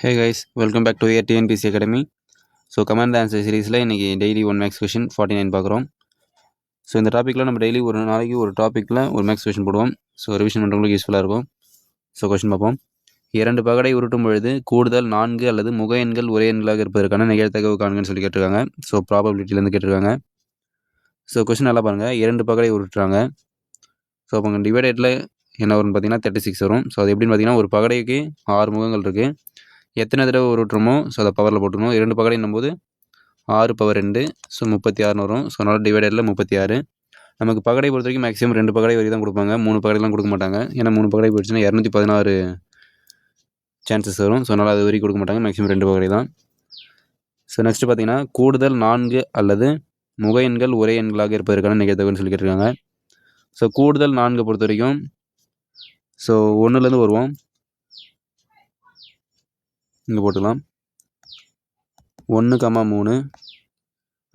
Hey guys welcome back to our TNPSC academy so comment answer சீரீஸில் இன்றைக்கி daily one maths question forty nine பார்க்குறோம். So இந்த டாப்பிக்கில் நம்ம டெய்லி ஒரு நாளைக்கு ஒரு டாப்பிக்கில் ஒரு மேக்ஸ் கொஷின் போடுவோம். ஸோ ரிவிஷன் பண்ணுறவங்களுக்கு யூஸ்ஃபுல்லாக இருக்கும். ஸோ கொஷின் பார்ப்போம். இரண்டு பகடை உருட்டும் பொழுது கூடுதல் நான்கு அல்லது முக எண்கள் ஒரே எண்களாக இருப்பதற்கான நிகழ்த்தகவு காண்கன்னு சொல்லி கேட்டிருக்காங்க. ஸோ ப்ராபபிலிட்டிலேருந்து கேட்டிருக்காங்க. ஸோ கொஷின் நல்லா பாருங்கள் இரண்டு பகடை உருட்டுறாங்க. ஸோ அப்போ டிவைடேட்டில் என்ன வரும்னு பார்த்தீங்கன்னா தேர்ட்டி சிக்ஸ் வரும். ஸோ அது எப்படின்னு பார்த்தீங்கன்னா ஒரு பகடைக்கு ஆறு முகங்கள் இருக்குது எத்தனை தடவை உருட்டுறோமோ ஸோ அதை பவரில் போட்டுக்கணும். இரண்டு பகடைன்னும் போது ஆறு பவர் ரெண்டு ஸோ முப்பத்தி ஆறுனு வரும். ஸோ அதனால் டிவைடரில் முப்பத்தி ஆறு. நமக்கு பகடை பொறுத்த வரைக்கும் மேக்ஸிமம் ரெண்டு பகடை வரைக்கும் தான் கொடுப்பாங்க. மூணு பகடைலாம் கொடுக்க மாட்டாங்க. ஏன்னா மூணு பகடை போயிடுச்சுன்னா இரநூத்தி பதினாறு சான்சஸ் வரும். ஸோ அதனால் அது வரைக்கும் கொடுக்க மாட்டாங்க. மேக்ஸிமம் ரெண்டு பகடை தான். ஸோ நெக்ஸ்ட்டு பார்த்தீங்கன்னா கூடுதல் நான்கு அல்லது முக எண்கள் ஒரே எண்களாக இருப்பதற்கான நிகழ்த்தகன்னு சொல்லி கேட்டிருக்காங்க. ஸோ கூடுதல் நான்கு பொறுத்த வரைக்கும் ஸோ ஒன்றுலேருந்து வருவோம். இங்கே போட்டுக்கலாம். ஒன்று கம்மா மூணு.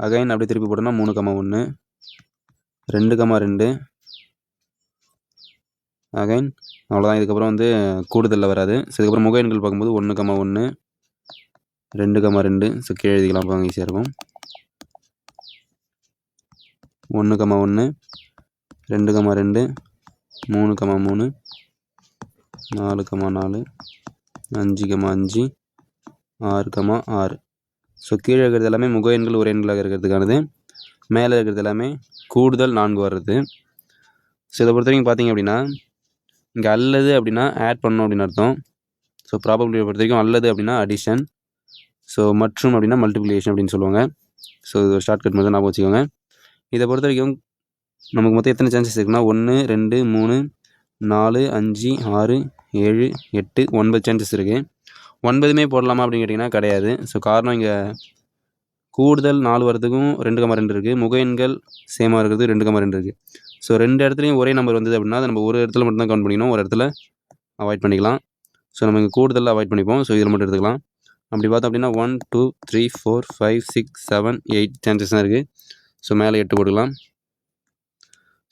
அகைன் அப்படியே திருப்பி போட்டோம்னா மூணு கம்மா ஒன்று ரெண்டு கம்மா ரெண்டு. அகைன் அவ்வளோதான் இதுக்கப்புறம் வந்து கூடுதலில் வராது. ஸோ இதுக்கப்புறம் முக எண்கள் பார்க்கும்போது ஒன்று கம்மா ஒன்று ரெண்டு கம்மா ரெண்டு. ஸோ கீழே எழுதிக்கலாம். பாருங்க ஈஸியாக இருக்கும். ஒன்று கம்மா ஒன்று ரெண்டு கம்மா ரெண்டு மூணு கம்மா மூணு நாலு கம்மா நாலு அஞ்சு கம்மா அஞ்சு. ஆறு கமா ஆறு. ஸோ கீழே இருக்கிறது எல்லாமே முக எண்கள் ஒரு எண்களாக இருக்கிறதுக்கானது. மேலே இருக்கிறது எல்லாமே கூடுதல் நான்கு வர்றது. ஸோ இதை பொறுத்த வரைக்கும் பார்த்தீங்க அப்படின்னா இங்கே அல்லது அப்படின்னா ஆட் பண்ணணும் அப்படின்னு அர்த்தம். ஸோ ப்ராபபிலிட்டியை பொறுத்த வரைக்கும் அல்லது அப்படின்னா அடிஷன் ஸோ மற்றும் அப்படின்னா மல்டிப்ளிகேஷன் அப்படின்னு சொல்லுவாங்க. ஸோ இது ஒரு ஷார்ட்கட் மட்டும் ஞாபகம் வச்சுக்கோங்க. இதை பொறுத்த வரைக்கும் நமக்கு மொத்தம் எத்தனை சான்சஸ் இருக்குன்னா ஒன்று ரெண்டு மூணு நாலு அஞ்சு ஆறு ஏழு எட்டு ஒன்பது சான்சஸ் இருக்குது ஒன்பதுமே போடலாமா அப்படின்னு கேட்டிங்கன்னா கிடையாது. ஸோ காரணம் இங்கே கூடுதல் நாலு வரதுக்கும் ரெண்டு கம்மா ரெண்டு இருக்குது முக எண்கள் சேமாக இருக்கிறது ரெண்டு கம்மா ரெண்டு இருக்குது ஸோ ரெண்டு இடத்துலையும் ஒரே நம்பர் வந்தது அப்படின்னா அதை நம்ம ஒரு இடத்துல மட்டும் தான் கவுண்ட் பண்ணிக்கணும். ஒரு இடத்துல அவாய்ட் பண்ணிக்கலாம். ஸோ நம்ம இங்கே கூடுதலில் அவாய்ட் பண்ணிப்போம். ஸோ இதில் மட்டும் எடுத்துக்கலாம். அப்படி பார்த்தோம் அப்படின்னா one two three four five six seven eight chances தான் இருக்குது ஸோ மேலே எட்டு போட்டுக்கலாம்.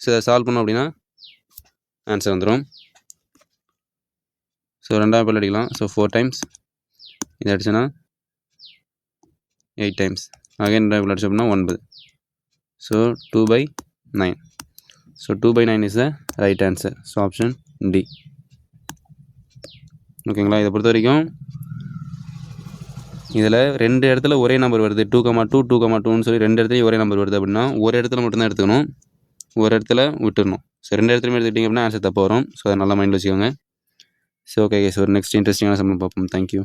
ஸோ இதை சால்வ் பண்ணோம் அப்படின்னா ஆன்சர் வந்துடும் ஸோ ரெண்டாவது பல் அடிக்கலாம். ஸோ ஃபோர் டைம்ஸ் இது அடிச்சோன்னா எயிட் டைம்ஸ் அகைன் ரெண்டாவது பல் ஒன்பது. So two by nine so two by nine is the right answer so option D ஓகேங்களா இதை பொறுத்த வரைக்கும் இதில் ரெண்டு இடத்துல ஒரே நம்பர் வருது. Two comma two two comma டூன்னு சொல்லி ரெண்டு இடத்துலையும் ஒரே நம்பர் வருது அப்படின்னா ஒரு இடத்துல மட்டும்தான் எடுத்துக்கணும். ஒரு இடத்துல விட்டுடணும் ஸோ ரெண்டு இடத்துலையுமே எடுத்துக்கிட்டிங்க அப்படின்னா ஆன்சர் தப்பு வரும். ஸோ அதை நல்லா மைண்டில் வச்சுக்கோங்க. ஸோ ஓகே ஸோ நெக்ஸ்ட் இன்ட்ரெஸ்டிங்கான சம்பளம் பார்ப்போம். தேங்க்யூ